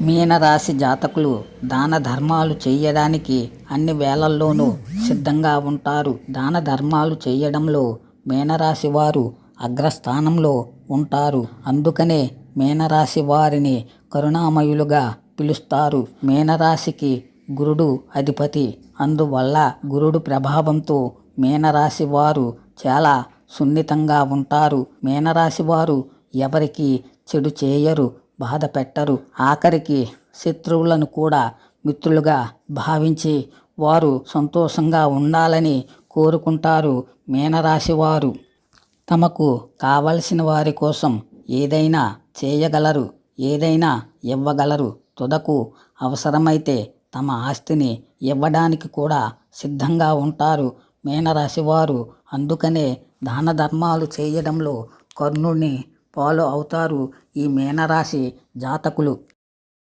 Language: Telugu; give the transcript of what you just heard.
మీనరాశి జాతకులు దాన ధర్మాలు చేయడానికి అన్ని వేళల్లోనూ సిద్ధంగా ఉంటారు. దాన ధర్మాలు చేయడంలో మీనరాశి వారు అగ్రస్థానంలో ఉంటారు. అందుకనే మీనరాశి వారిని కరుణామయులుగా పిలుస్తారు. మీనరాశికి గురుడు అధిపతి. అందువల్ల గురుడు ప్రభావంతో మీనరాశి వారు చాలా సున్నితంగా ఉంటారు. మీనరాశి వారు ఎవరికి చెడు చేయరు. బాధ పెట్టరు ఆఖరికి శత్రువులను కూడా మిత్రులుగా భావించి వారు సంతోషంగా ఉండాలని కోరుకుంటారు మీనరాశివారు. తమకు కావలసిన వారి కోసం ఏదైనా చేయగలరు ఏదైనా ఇవ్వగలరు. తుదకు అవసరమైతే తమ ఆస్తిని ఇవ్వడానికి కూడా సిద్ధంగా ఉంటారు మీనరాశివారు. అందుకనే దాన ధర్మాలు చేయడంలో కర్ణుడిని ఫాలో అవుతారు ఈ మీనరాశి జాతకులు.